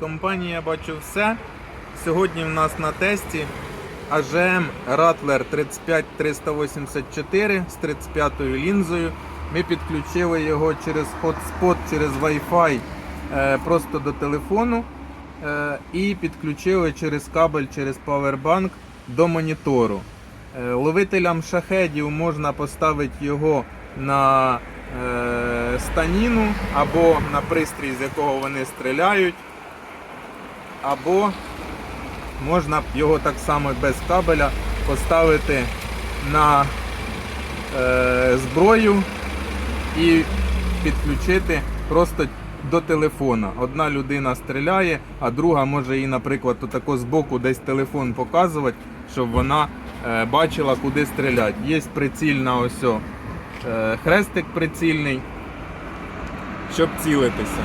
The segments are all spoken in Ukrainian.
Компанія бачу все. Сьогодні в нас на тесті AGM Rattler 35384 з 35 лінзою. Ми підключили його через hotspot, через Wi-Fi е, просто до телефону е, і підключили через кабель, через Powerbank до монітору. Е, Ловителям шахедів можна поставити його на станіну або на пристрій, з якого вони стріляють, або можна його так само без кабеля поставити на е, зброю і підключити просто до телефона. Одна людина стріляє, а друга може їй, наприклад, отако збоку десь телефон показувати, щоб вона е, бачила, куди стріляти. Є прицільна ось о, е, хрестик прицільний, щоб цілитися.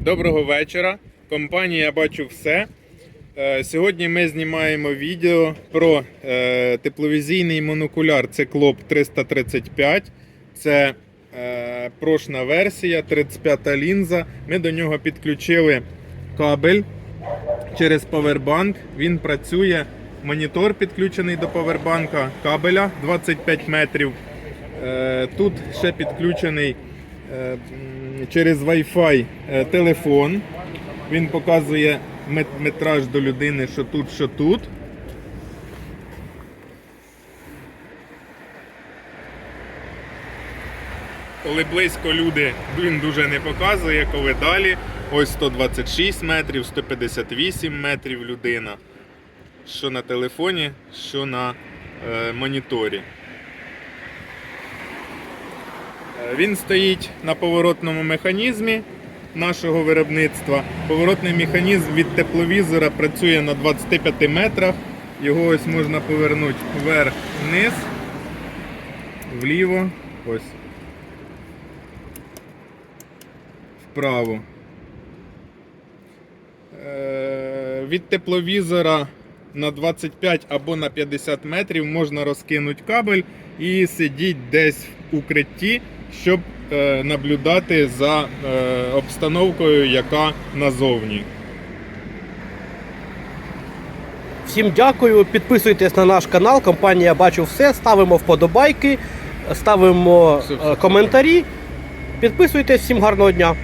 Доброго вечора. Компанія бачу все. Е, Сьогодні ми знімаємо відео про е, тепловізійний монокуляр Циклоп 335. Це е, прошна версія, 35 лінза. Ми до нього підключили кабель через повербанк. Він працює. Монітор підключений до повербанка кабеля 25 метрів. Тут ще підключений через Wi-Fi телефон. Він показує мет- метраж до людини, що тут, що тут. Коли близько люди, він дуже не показує, коли далі. Ось 126 метрів, 158 метрів людина. Що на телефоні, що на е, моніторі. Е, Він стоїть на поворотному механізмі нашого виробництва. Поворотний механізм від тепловізора працює на 25 метрах. Його ось можна повернути вверх-вниз, вліво, ось. Вправо. Е, Від тепловізора на 25 або на 50 метрів можна розкинути кабель і сидіти десь в укритті, щоб наблюдати за е, обстановкою, яка назовні. Всім дякую. Підписуйтесь на наш канал. Компанія Бачу все. Ставимо вподобайки, ставимо е, коментарі. Підписуйтесь, всім гарного дня.